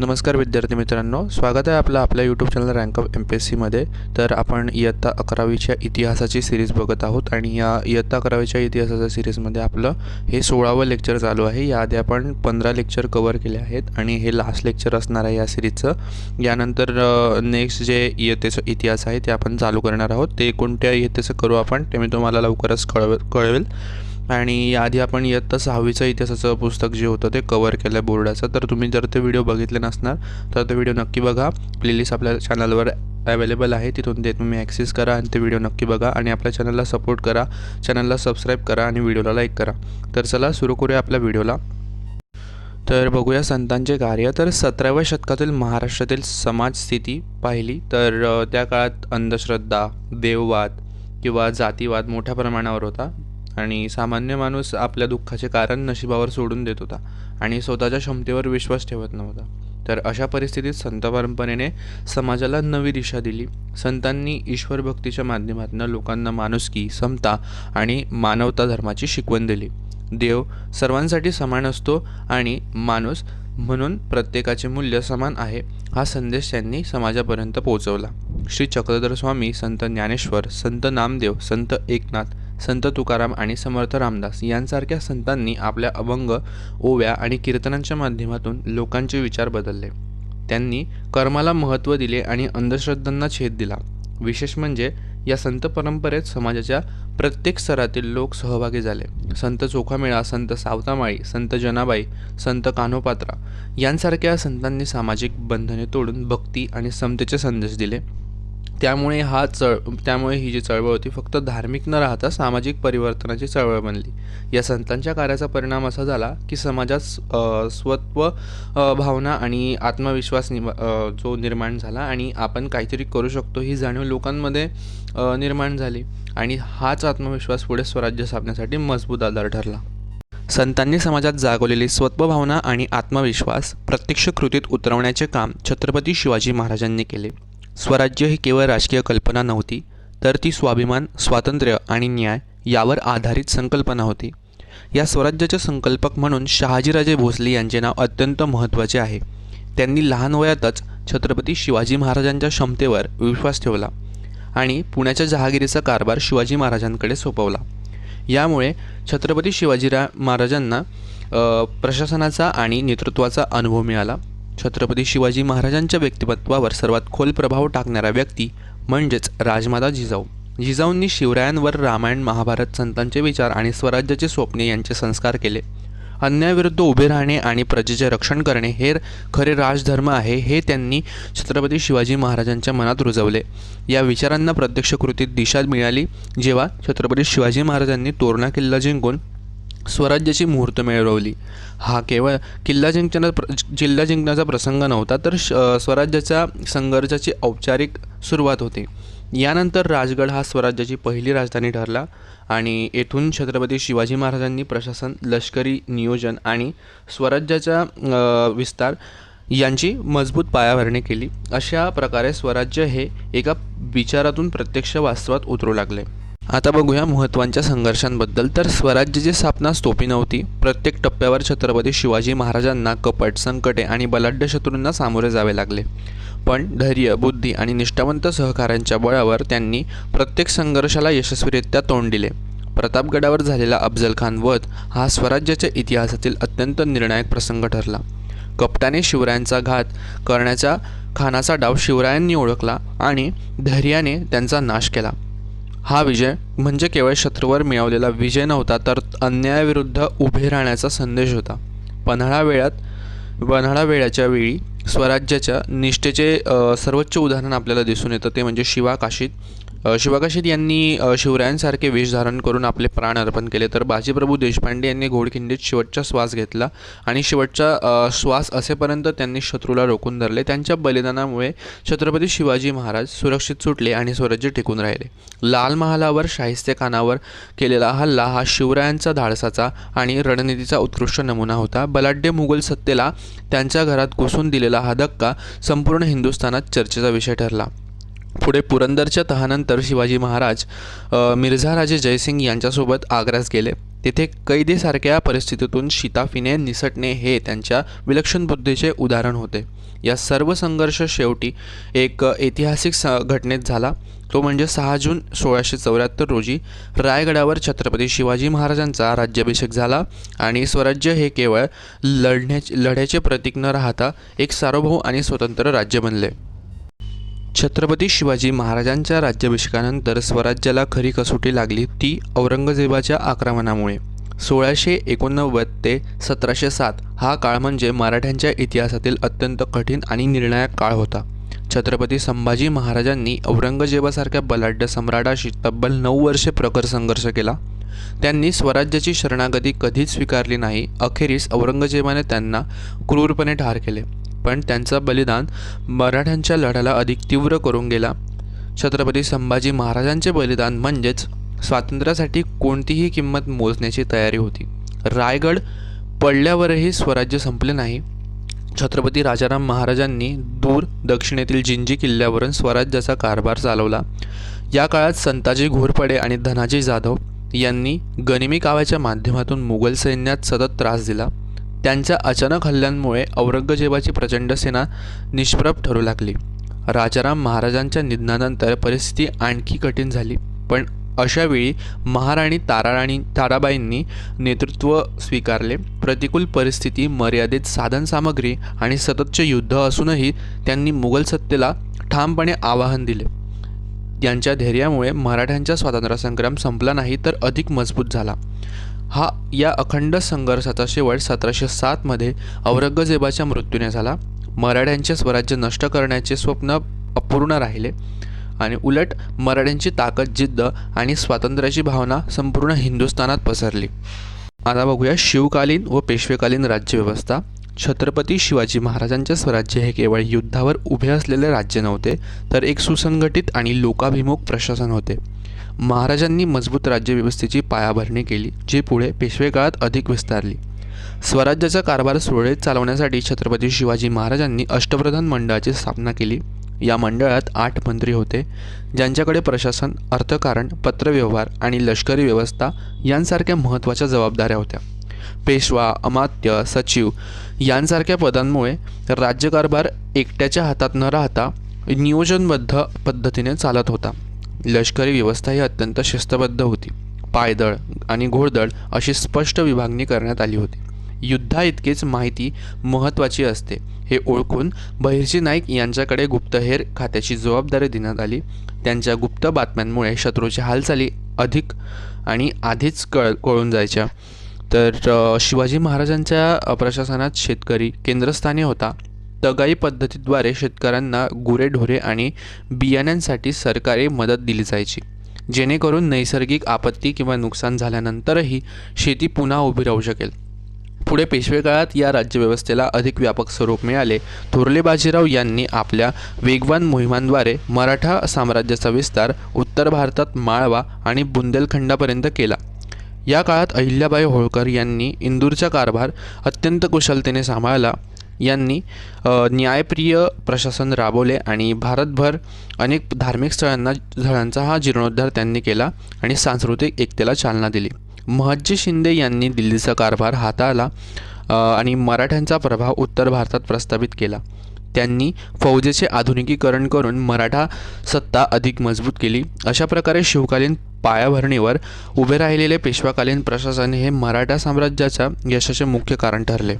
नमस्कार विद्यार्थी मित्रांनो स्वागत आहे आपलं आपल्या YouTube channel rank of M P S सीमध्ये तर आपण इयत्ता अकरावीच्या इतिहासाची सिरीज बघत आहोत आणि या इयत्ता अकरावीच्या इतिहासाच्या सिरीजमध्ये आपलं हे सोळावं लेक्चर चालू आहे. याआधी आपण पंधरा लेक्चर कवर केले आहेत आणि हे लास्ट लेक्चर असणार आहे या सिरीजचं यानंतर नेक्स्ट जे इयत्तेचं इतिहास आहे ते आपण चालू करणार आहोत. ते कोणत्या इयत्तेचं करू आपण ते मी तुम्हाला लवकरच कळव कळवेल. आणि याआधी आपण इयत्ता सहावीचं इतिहासाचं पुस्तक जे होतं ते कवर केलं बोर्डाचं. तर तुम्ही जर ते व्हिडिओ बघितले नसणार तर ते व्हिडिओ नक्की बघा. प्लेलिस्ट आपल्या चॅनलवर अवेलेबल आहे. तिथून ते तुम्ही ॲक्सेस करा आणि ते व्हिडिओ नक्की बघा. आणि आपल्या चॅनलला सपोर्ट करा. चॅनलला सबस्क्राईब करा आणि व्हिडिओला लाईक करा. तर चला सुरू करूया आपल्या व्हिडिओला तर बघूया संतांचे कार्य. तर सतराव्या शतकातील महाराष्ट्रातील समाज स्थिती पाहिली. तर त्या काळात अंधश्रद्धा देववाद किंवा जातीवाद मोठ्या प्रमाणावर होता. आणि सामान्य माणूस आपल्या दुःखाचे कारण नशिबावर सोडून देत होता आणि स्वतःच्या क्षमतेवर विश्वास ठेवत नव्हता. तर अशा परिस्थितीत संत परंपरेने समाजाला नवी दिशा दिली. संतांनी ईश्वर भक्तीच्या माध्यमातून लोकांना माणुसकी समता आणि मानवता धर्माची शिकवण दिली. देव सर्वांसाठी समान असतो आणि माणूस म्हणून प्रत्येकाचे मूल्य समान आहे हा संदेश त्यांनी समाजापर्यंत पोहोचवला. श्री चक्रधर स्वामी संत ज्ञानेश्वर संत नामदेव संत एकनाथ संत तुकाराम आणि समर्थ रामदास यांसारख्या संतांनी आपल्या अभंग ओव्या आणि कीर्तनांच्या माध्यमातून लोकांचे विचार बदलले. त्यांनी कर्माला महत्त्व दिले आणि अंधश्रद्धांना छेद दिला. विशेष म्हणजे या संत परंपरेत समाजाच्या प्रत्येक स्तरातील लोक सहभागी झाले. संत चोखामेळा संत सावतामाळी संत जनाबाई संत कान्होपात्रा यांसारख्या संतांनी सामाजिक बंधने तोडून भक्ती आणि समतेचे संदेश दिले. त्यामुळे हा चळ त्यामुळे ही जी चळवळ होती फक्त धार्मिक न राहता सामाजिक परिवर्तनाची चळवळ बनली. या संतांच्या कार्याचा परिणाम असा झाला की समाजात स्वत्व भावना आणि आत्मविश्वास निमा जो निर्माण झाला आणि आपण काहीतरी करू शकतो ही जाणीव लोकांमध्ये निर्माण झाली आणि हाच आत्मविश्वास पुढे स्वराज्य साधण्यासाठी मजबूत आधार ठरला. संतांनी समाजात जागवलेली स्वत्वभावना आणि आत्मविश्वास प्रत्यक्ष कृतीत उतरवण्याचे काम छत्रपती शिवाजी महाराजांनी केले. स्वराज्य ही केवळ राजकीय कल्पना नव्हती तर ती स्वाभिमान स्वातंत्र्य आणि न्याय यावर आधारित संकल्पना होती. या स्वराज्याचे संकल्पक म्हणून शहाजीराजे भोसले यांचे नाव अत्यंत महत्त्वाचे आहे. त्यांनी लहान वयातच छत्रपती शिवाजी महाराजांच्या क्षमतेवर विश्वास ठेवला आणि पुण्याच्या जहागिरीचा कारभार शिवाजी महाराजांकडे सोपवला. यामुळे छत्रपती शिवाजीरा महाराजांना प्रशासनाचा आणि नेतृत्वाचा अनुभव मिळाला. छत्रपती शिवाजी महाराजांच्या व्यक्तिमत्वावर सर्वात खोल प्रभाव टाकणारा व्यक्ती म्हणजेच राजमाता जिजाऊ. जिजाऊंनी शिवरायांवर रामायण महाभारत संतांचे विचार आणि स्वराज्याचे स्वप्ने यांचे संस्कार केले. अन्यायाविरुद्ध उभे राहणे आणि प्रजेचे रक्षण करणे हे खरे राजधर्म आहे हे त्यांनी छत्रपती शिवाजी महाराजांच्या मनात रुजवले. या विचारांना प्रत्यक्ष कृतीत दिशा मिळाली जेव्हा छत्रपती शिवाजी महाराजांनी तोरणा किल्ला जिंकून स्वराज्याची मुहूर्त मिळवली. हा केवळ किल्ला जिंकण्याचा प्र जिल्हा जिंकण्याचा प्रसंग नव्हता तर श स्वराज्याच्या संघर्षाची औपचारिक सुरुवात होती. यानंतर राजगड हा स्वराज्याची पहिली राजधानी ठरला आणि येथून छत्रपती शिवाजी महाराजांनी प्रशासन लष्करी नियोजन आणि स्वराज्याचा विस्तार यांची मजबूत पायाभरणी केली. अशा प्रकारे स्वराज्य हे एका विचारातून प्रत्यक्ष वास्तवात उतरू लागले. आता बघूया महत्त्वांच्या संघर्षांबद्दल. तर स्वराज्याची स्थापना सोपी नव्हती प्रत्येक टप्प्यावर छत्रपती शिवाजी महाराजांना कपट संकटे आणि बलाढ्य शत्रूंना सामोरे जावे लागले. पण धैर्य बुद्धी आणि निष्ठावंत सहकाऱ्यांच्या बळावर त्यांनी प्रत्येक संघर्षाला यशस्वीरित्या तोंड दिले. प्रतापगडावर झालेला अफजल खान वध हा स्वराज्याच्या इतिहासातील अत्यंत निर्णायक प्रसंग ठरला. कपटाने शिवरायांचा घात करण्याचा खानाचा डाव शिवरायांनी ओळखला आणि धैर्याने त्यांचा नाश केला. हा विजय म्हणजे केवळ शत्रूवर मिळवलेला विजय नव्हता तर अन्यायाविरुद्ध उभे राहण्याचा संदेश होता. पन्हाळा वेळात पन्हाळा वेळाच्या वेळी स्वराज्याच्या निष्ठेचे सर्वोच्च उदाहरण आपल्याला दिसून येतं ते म्हणजे शिवा काशीत शिवाकाशीत यांनी शिवरायांसारखे वेश धारण करून आपले प्राण अर्पण केले. तर बाजीप्रभू देशपांडे यांनी घोडखिंडीत शेवटचा श्वास घेतला आणि शेवटचा श्वास असेपर्यंत त्यांनी शत्रूला रोखून धरले. त्यांच्या बलिदानामुळे छत्रपती शिवाजी महाराज सुरक्षित सुटले आणि स्वराज्य टिकून राहिले. लाल महालावर शाहिस्ते खानावर केलेला हल्ला हा शिवरायांचा धाडसाचा आणि रणनीतीचा उत्कृष्ट नमुना होता. बलाढ्य मुघल सत्तेला त्यांच्या घरात घुसून दिलेला हा धक्का संपूर्ण हिंदुस्थानात चर्चेचा विषय ठरला. पुढे पुरंदरच्या तहानंतर शिवाजी महाराज मिर्झा राजे जयसिंग यांच्यासोबत आग्रास गेले. तेथे कैदेसारख्या परिस्थितीतून शिताफीने निसटणे हे त्यांच्या विलक्षण बुद्धीचे उदाहरण होते. या सर्व संघर्ष शेवटी एक ऐतिहासिक स घटनेत झाला. तो म्हणजे सहा जून सोळाशे चौऱ्याहत्तर रोजी रायगडावर छत्रपती शिवाजी महाराजांचा राज्याभिषेक झाला आणि स्वराज्य हे केवळ लढण्याचे लढ्याचे प्रतीक न राहता एक सार्वभौम आणि स्वतंत्र राज्य बनले. छत्रपती शिवाजी महाराजांच्या राज्याभिषेकानंतर स्वराज्याला खरी कसोटी लागली ती औरंगजेबाच्या आक्रमणामुळे. सोळाशे एकोणनव्वद ते सतराशे सात हा काळ म्हणजे मराठ्यांच्या इतिहासातील अत्यंत कठीण आणि निर्णायक काळ होता. छत्रपती संभाजी महाराजांनी औरंगजेबासारख्या बलाढ्य सम्राटाशी तब्बल नऊ वर्षे प्रखर संघर्ष केला. त्यांनी स्वराज्याची शरणागती कधीच स्वीकारली नाही अखेरीस औरंगजेबाने त्यांना क्रूरपणे ठार केले. पण त्यांचा बलिदान मराठ्यांच्या लढ्याला अधिक तीव्र करून गेला. छत्रपती संभाजी महाराजांचे बलिदान म्हणजेच स्वातंत्र्यासाठी कोणतीही किंमत मोजण्याची तयारी होती. रायगड पडल्यावरही स्वराज्य संपले नाही. छत्रपती राजाराम महाराजांनी दूर दक्षिणेतील जिंजी किल्ल्यावरून स्वराज्याचा कारभार चालवला. या काळात संताजी घोरपडे आणि धनाजी जाधव यांनी गनिमी काव्याच्या माध्यमातून मुघल सैन्यात सतत त्रास दिला. त्यांच्या अचानक हल्ल्यांमुळे औरंगजेबाची प्रचंड सेना निष्प्रभ ठरू लागली. राजाराम महाराजांच्या निधनानंतर परिस्थिती आणखी कठीण झाली. पण अशावेळी महाराणी ताराराणी ताराबाईंनी नेतृत्व स्वीकारले. प्रतिकूल परिस्थिती मर्यादित साधनसामग्री आणि सततचे युद्ध असूनही त्यांनी मुघल सत्तेला ठामपणे आवाहन दिले. यांच्या धैर्यामुळे मराठ्यांचा स्वातंत्र्यसंग्राम संपला नाही तर अधिक मजबूत झाला. हा या अखंड संघर्षाचा शेवट सतराशे सातमध्ये औरंगजेबाच्या मृत्यूने झाला. मराठ्यांचे स्वराज्य नष्ट करण्याचे स्वप्न अपूर्ण राहिले आणि उलट मराठ्यांची ताकद जिद्द आणि स्वातंत्र्याची भावना संपूर्ण हिंदुस्थानात पसरली. आता बघूया शिवकालीन व पेशवेकालीन राज्यव्यवस्था. छत्रपती शिवाजी महाराजांचे स्वराज्य हे केवळ युद्धावर उभे असलेले राज्य नव्हते तर एक सुसंघटित आणि लोकाभिमुख प्रशासन होते. महाराजांनी मजबूत राज्यव्यवस्थेची पायाभरणी केली जी पुढे पेशवे काळात अधिक विस्तारली. स्वराज्याचा कारभार सुरळीत चालवण्यासाठी छत्रपती शिवाजी महाराजांनी अष्टप्रधान मंडळाची स्थापना केली. या मंडळात आठ मंत्री होते ज्यांच्याकडे प्रशासन अर्थकारण पत्रव्यवहार आणि लष्करी व्यवस्था यांसारख्या महत्त्वाच्या जबाबदाऱ्या होत्या. पेशवा अमात्य सचिव यांसारख्या पदांमुळे राज्यकारभार एकट्याच्या हातात न राहता नियोजनबद्ध पद्धतीने चालत होता. लष्करी व्यवस्था ही अत्यंत शिस्तबद्ध होती. पायदळ आणि घोडदळ अशी स्पष्ट विभागणी करण्यात आली होती. युद्धाइतकीच माहिती महत्त्वाची असते हे ओळखून बहिर्जी नाईक यांच्याकडे गुप्तहेर खात्याची जबाबदारी देण्यात आली. त्यांच्या गुप्त बातम्यांमुळे शत्रूच्या हालचाली अधिक आणि आधीच कळ कळून जायच्या. तर शिवाजी महाराजांच्या प्रशासनात शेतकरी केंद्रस्थानी होता. तगाई पद्धतीद्वारे शेतकऱ्यांना गुरेढोरे आणि बियाण्यांसाठी सरकारी मदत दिली जायची. जेणेकरून नैसर्गिक आपत्ती किंवा नुकसान झाल्यानंतरही शेती पुन्हा उभी राहू शकेल. पुढे पेशवे काळात या राज्यव्यवस्थेला अधिक व्यापक स्वरूप मिळाले. थोरले बाजीराव यांनी आपल्या वेगवान मोहिमांद्वारे मराठा साम्राज्याचा विस्तार उत्तर भारतात माळवा आणि बुंदेलखंडापर्यंत केला. या काळात अहिल्याबाई होळकर यांनी इंदूरचा कारभार अत्यंत कुशलतेने सांभाळला. यांनी न्यायप्रिय प्रशासन राबवले आणि भारतभर अनेक धार्मिक स्थळांना स्थळांचा हा जीर्णोद्धार त्यांनी केला आणि सांस्कृतिक एकतेला चालना दिली. महज्जी शिंदे यांनी दिल्लीचा कारभार हाताळला आणि मराठ्यांचा प्रभाव उत्तर भारतात प्रस्थापित केला. त्यांनी फौजेचे आधुनिकीकरण करून मराठा सत्ता अधिक मजबूत केली. अशा प्रकारे शिवकालीन पायाभरणीवर उभे राहिलेले पेशवाकालीन प्रशासन हे मराठा साम्राज्याच्या यशाचे मुख्य कारण ठरले.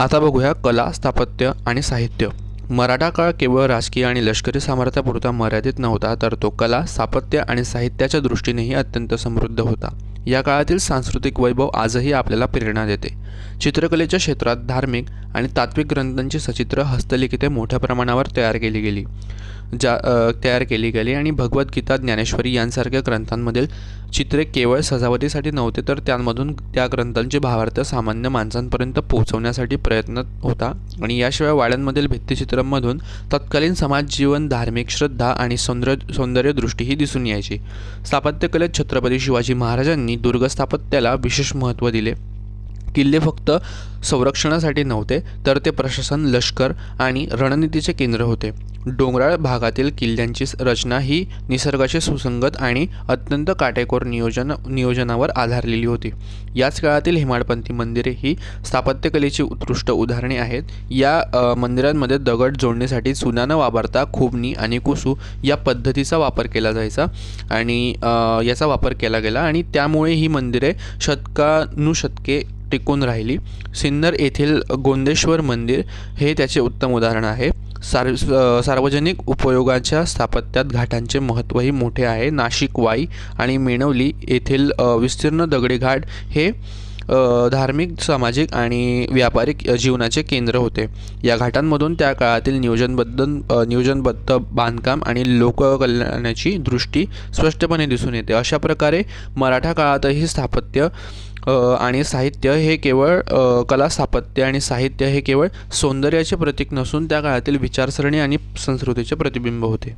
आता बघूया कला स्थापत्य आणि साहित्य. मराठा काळ केवळ राजकीय आणि लष्करी सामर्थ्यापुरता मर्यादित नव्हता तर तो कला स्थापत्य आणि साहित्याच्या दृष्टीनेही अत्यंत समृद्ध होता. या काळातील सांस्कृतिक वैभव आजही आपल्याला प्रेरणा देते. चित्रकलेच्या क्षेत्रात धार्मिक आणि तात्विक ग्रंथांची सचित्र हस्तलिखिते मोठ्या प्रमाणावर तयार केली गेली. ज्या तयार केली गेली. आणि भगवद्गीता ज्ञानेश्वरी यांसारख्या ग्रंथांमधील चित्रे केवळ सजावटीसाठी नव्हते तर त्यांमधून त्या ग्रंथांचे भावार्थ सामान्य माणसांपर्यंत पोहोचवण्यासाठी प्रयत्न होता. आणि याशिवाय वाड्यांमधील भित्तिचित्रांमधून तत्कालीन समाज जीवन धार्मिक श्रद्धा आणि सौंदर्य सौंदर्यदृष्टीही दिसून यायची. स्थापत्यकलेत छत्रपती शिवाजी महाराजांनी दुर्ग स्थापत्याला विशेष महत्त्व दिले. किल्ले फक्त संरक्षणासाठी नव्हते तर ते प्रशासन लष्कर आणि रणनीतीचे केंद्र होते. डोंगराळ भागातील किल्ल्यांची रचना ही निसर्गाचे सुसंगत आणि अत्यंत काटेकोर नियोजन नियोजनावर आधारलेली होती. याच काळातील हेमाडपंथी मंदिरे ही स्थापत्यकलेची उत्कृष्ट उदाहरणे आहेत. या मंदिरांमध्ये दगड जोडण्यासाठी चुना न वापरता खुबणी आणि कुसू या पद्धतीचा वापर केला जायचा आणि याचा वापर केला गेला आणि त्यामुळे ही मंदिरे शतकानुशतके टिकून राहिली. सिन्नर येथील गोंदेश्वर मंदिर हे त्याचे उत्तम उदाहरण आहे. सार सार्वजनिक उपयोगाच्या स्थापत्यात घाटांचे महत्त्वही मोठे आहे. नाशिक वाई आणि मेणवली येथील विस्तीर्ण दगडी घाट हे धार्मिक सामाजिक आणि व्यापारिक जीवनाचे केंद्र होते. या घाटांमधून त्या काळातील नियोजनबद्ध नियोजनबद्ध बांधकाम आणि लोककल्याणाची दृष्टी स्पष्टपणे दिसून येते. अशा प्रकारे मराठा काळातही स्थापत्य आणि साहित्य हे केवळ कला स्थापत्य आणि साहित्य हे केवळ सौंदर्याचे प्रतीक नसून त्या काळातील विचारसरणी आणि संस्कृतीचे प्रतिबिंब होते.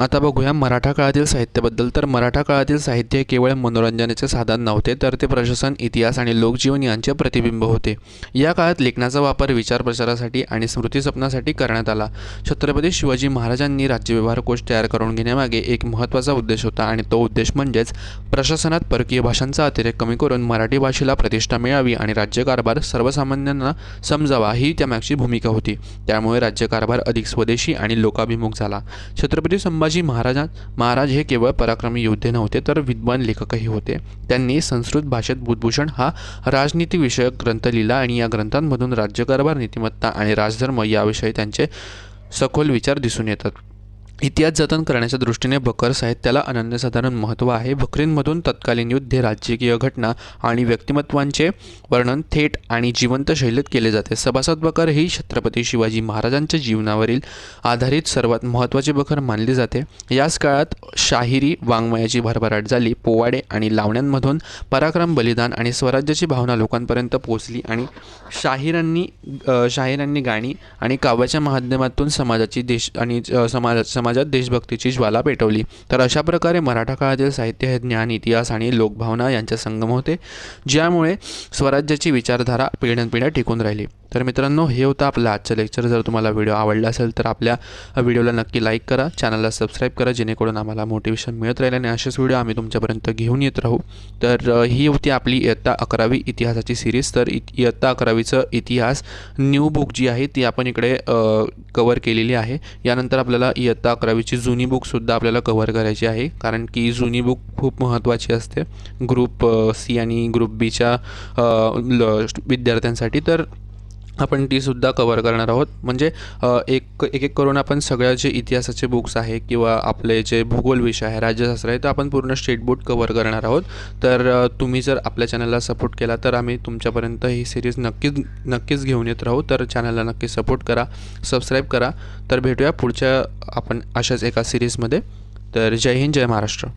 आता बघूया मराठा काळातील साहित्याबद्दल. तर मराठा काळातील साहित्य हे केवळ मनोरंजनाचे साधन नव्हते तर ते प्रशासन इतिहास आणि लोकजीवन यांचे प्रतिबिंब होते. या काळात लेखनाचा वापर विचार प्रचारासाठी आणि स्मृती जपण्यासाठी करण्यात आला. छत्रपती शिवाजी महाराजांनी राज्यव्यवहार कोश तयार करून घेण्यामागे एक महत्त्वाचा उद्देश होता आणि तो उद्देश म्हणजेच प्रशासनात परकीय भाषांचा अतिरेक कमी करून मराठी भाषेला प्रतिष्ठा मिळावी आणि राज्यकारभार सर्वसामान्यांना समजावा ही त्यामागची भूमिका होती. त्यामुळे राज्यकारभार अधिक स्वदेशी आणि लोकाभिमुख झाला. छत्रपती संभाजी महाराजां महाराज हे केवळ पराक्रमी योद्धे नव्हते तर विद्वान लेखकही होते. त्यांनी संस्कृत भाषेत बुधभूषण हा राजनीतीविषयक ग्रंथ लिहिला आणि या ग्रंथांमधून राज्यकारभार नीतिमत्ता आणि राजधर्म याविषयी त्यांचे सखोल विचार दिसून येतात. इतिहास जतन करण्याच्या दृष्टीने बकर साहित्याला अनन्यसाधारण महत्त्व आहे. बकरींमधून तत्कालीन युद्धे राजकीय घटना आणि व्यक्तिमत्वांचे वर्णन थेट आणि जिवंत शैलीत केले जाते. सभासद बकर ही छत्रपती शिवाजी महाराजांच्या जीवनावरील आधारित सर्वात महत्त्वाचे बखर मानली जाते. याच काळात शाहिरी वाङ्मयाची भरभराट झाली. पोवाडे आणि लावण्यांमधून पराक्रम बलिदान आणि स्वराज्याची भावना लोकांपर्यंत पोहोचली आणि शाहिरांनी शाहिरांनी गाणी आणि काव्याच्या माध्यमातून समाजाची देश आणि समाजा समाज समाजात देशभक्तीची ज्वाला पेटवली. तर अशा प्रकारे मराठा काळातील साहित्य हे ज्ञान इतिहास आणि लोकभावना यांचा संगम होते ज्यामुळे स्वराज्याची विचारधारा पिढ्यानपिढ्या टिकून राहिली. तर मित्रांनो हे होतं आपलं आजचं लेक्चर. जर तुम्हाला व्हिडिओ आवडला असेल तर आपल्या व्हिडिओला नक्की लाईक करा चॅनलला सबस्क्राईब करा जेणेकरून आम्हाला मोटिवेशन मिळत राहील आणि असेच व्हिडिओ आम्ही तुमच्यापर्यंत घेऊन येत राहू. तर ही होती आपली इयत्ता अकरावी इतिहासाची सिरीज. तर इयत्ता अकरावीचं इतिहास न्यू बुक जी आहे ती आपण इकडे कवर केलेली आहे. यानंतर आपल्याला इयत्ता अकरावीची जुनी बुकसुद्धा आपल्याला कव्हर करायची आहे. कारण की जुनी बुक खूप महत्त्वाची असते. ग्रुप सी आणि ग्रुप बीच्या विद्यार्थ्यांसाठी. तर आपण तीसुद्धा कवर करणार आहोत. म्हणजे एक एक एक करून आपण सगळ्या जे इतिहासाचे बुक्स आहे किंवा आपले जे भूगोल विषय आहे राज्यशास्त्र आहे तर आपण पूर्ण स्टेट बोर्ड कवर करणार आहोत. तर तुम्ही जर आपल्या चॅनलला सपोर्ट केला तर आम्ही तुमच्यापर्यंत ही सिरीज नक्कीच नक्कीच घेऊन येत राहू. तर चॅनलला नक्की सपोर्ट करा सबस्क्राईब करा. तर भेटूया पुढच्या आपण अशाच एका सिरीजमध्ये तर जय हिंद जय महाराष्ट्र.